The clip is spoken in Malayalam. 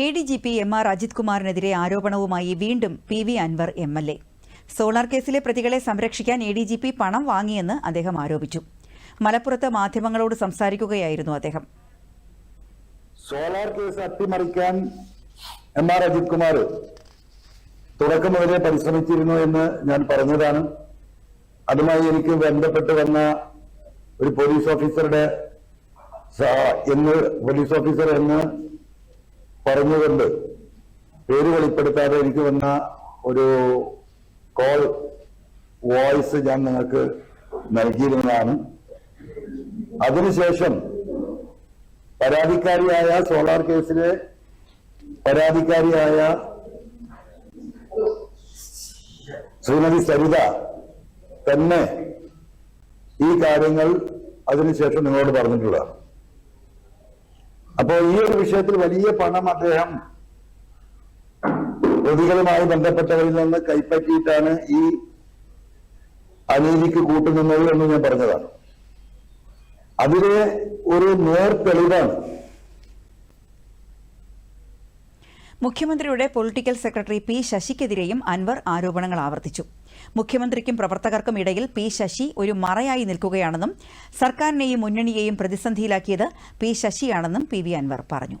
A D G P M R Ajith കുമാറിനെതിരെ ആരോപണവുമായി വീണ്ടും P V Anvar M L A. Solar കേസിലെ പ്രതികളെ സംരക്ഷിക്കാൻ എ ഡി ജി പി പണം വാങ്ങിയെന്ന് അദ്ദേഹം ആരോപിച്ചു. മലപ്പുറത്ത് മാധ്യമങ്ങളോട് സംസാരിക്കുകയായിരുന്നു അദ്ദേഹം. സോളാർ കേസ് അട്ടിമറിക്കാൻ എം ആർ അജിത് കുമാർ തുടക്കം മുതലേ പരിശ്രമിച്ചിരുന്നു എന്ന് ഞാൻ പറഞ്ഞതാണ്. അതുമായി എനിക്ക് ബന്ധപ്പെട്ട് വന്ന ഒരു പോലീസ് ഓഫീസറുടെ എന്ന് പോലീസ് ഓഫീസർ എന്ന് പറഞ്ഞുകൊണ്ട് പേര് വെളിപ്പെടുത്താതെ എനിക്ക് വന്ന ഒരു കോൾ വോയിസ് ഞാൻ നിങ്ങൾക്ക് നൽകിയിരുന്നതാണ്. അതിനുശേഷം പരാതിക്കാരിയായ സോളാർ കേസിലെ പരാതിക്കാരിയായ ശ്രീമതി സരിത തന്നെ ഈ കാര്യങ്ങൾ അതിനുശേഷം നിങ്ങളോട് പറഞ്ഞിട്ടുള്ളതാണ്. അപ്പോ ഈ ഒരു വിഷയത്തിൽ വലിയ പണം അദ്ദേഹം പ്രതികളുമായി ബന്ധപ്പെട്ടവരിൽ നിന്ന് കൈപ്പറ്റിയിട്ടാണ് ഈ അനീതിക്ക് കൂട്ടുനിന്നത് എന്ന് ഞാൻ പറഞ്ഞതാണ്. അതിലെ ഒരു നേർ തെളിവാണ് മുഖ്യമന്ത്രിയുടെ പൊളിറ്റിക്കൽ സെക്രട്ടറി പി ശശിക്കെതിരെയും അൻവർ ആരോപണങ്ങൾ ആവർത്തിച്ചു. മുഖ്യമന്ത്രിക്കും പ്രവർത്തകർക്കും ഇടയിൽ പി ശശി ഒരു മറയായി നിൽക്കുകയാണെന്നും സർക്കാരിനെയും മുന്നണിയെയും പ്രതിസന്ധിയിലാക്കിയത് പി ശശിയാണെന്നും പി വി അൻവർ പറഞ്ഞു.